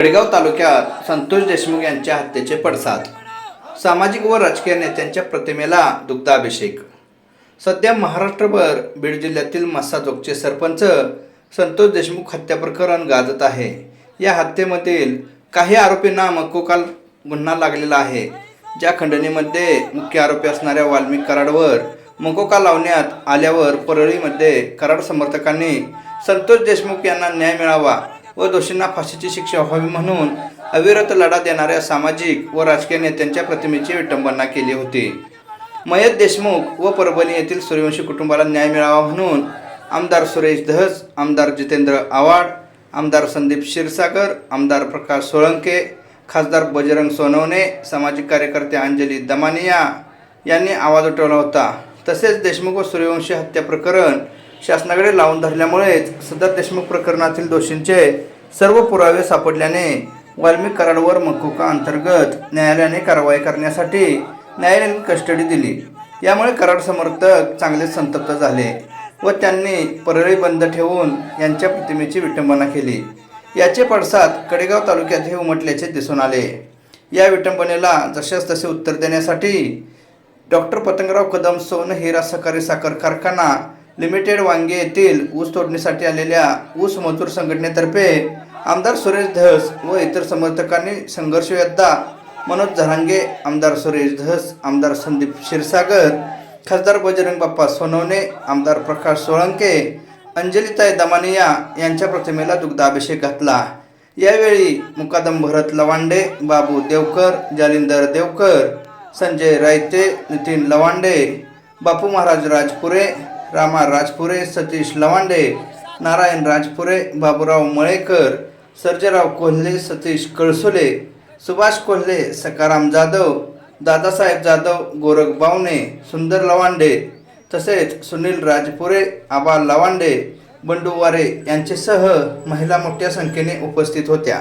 बेळगाव तालुक्यात संतोष देशमुख यांच्या हत्येचे पडसाद. सामाजिक व राजकीय नेत्यांच्या प्रतिमेला दुग्धाभिषेक सध्या महाराष्ट्रभर बीड जिल्ह्यातील मस्साजोगचे सरपंच संतोष देशमुख हत्या प्रकरण गाजत आहे. या हत्येमधील काही आरोपींना मकोकाल गुन्हा लागलेला आहे. ज्या खंडणीमध्ये मुख्य आरोपी असणाऱ्या वाल्मिक कराडवर मकोका लावण्यात आल्यावर परळीमध्ये कराड समर्थकांनी संतोष देशमुख यांना न्याय मिळावा व दोषींना फाशीची शिक्षा व्हावी म्हणून अविरत लढा देणाऱ्या सामाजिक व राजकीय नेत्यांच्या प्रतिमेची विटंबना केली होती. मयत देशमुख व परभणी येथील सूर्यवंशी कुटुंबाला न्याय मिळावा म्हणून आमदार सुरेश धस आमदार जितेंद्र आव्हाड आमदार संदीप क्षीरसागर आमदार प्रकाश सोळंके खासदार बजरंग सोनवणे सामाजिक कार्यकर्ते अंजली दमानिया यांनी आवाज उठवला होता. तसेच देशमुख व सूर्यवंशी हत्या प्रकरण शासनाकडे लावून धरल्यामुळेच सदर देशमुख प्रकरणातील दोषींचे सर्व पुरावे सापडल्याने वाल्मिक कराडवर मकुका अंतर्गत न्यायालयाने कारवाई करण्यासाठी न्यायालयाने कस्टडी दिली. यामुळे कराड समर्थक चांगले संतप्त झाले व त्यांनी परळी बंद ठेवून यांच्या प्रतिमेची विटंबना केली. याचे पडसाद कडेगाव तालुक्यातही उमटल्याचे दिसून आले. या विटंबनेला जशास तसे उत्तर देण्यासाठी डॉक्टर पतंगराव कदम सोन हिरा सहकारी साखर कारखाना लिमिटेड वांगे येथील ऊस तोडणीसाठी आलेल्या ऊस मजूर संघटनेतर्फे आमदार सुरेश धस व इतर समर्थकांनी संघर्ष योद्धा मनोज झरांगे आमदार सुरेश धस आमदार संदीप क्षीरसागर खासदार बजरंग बाप्पा सोनवणे आमदार प्रकाश सोळंके अंजलिताई दमानिया यांच्या प्रतिमेला दुग्धाभिषेक घातला. यावेळी मुकादम भरत लवांडे बाबू देवकर जालिंदर देवकर संजय रायते नितीन लवांडे बापू महाराज राजपुरे रामा राजपुरे सतीश लवांडे नारायण राजपुरे बाबूराव मळेकर सर्जेराव कोल्हे सतीश कळसुले सुभाष कोल्हे सकाराम जाधव दादासाहेब जाधव गोरख बावणे सुंदर लवांडे तसेच सुनील राजपुरे आबा लवांडे बंडुवारे यांचेसह महिला मोठ्या संख्येने उपस्थित होत्या.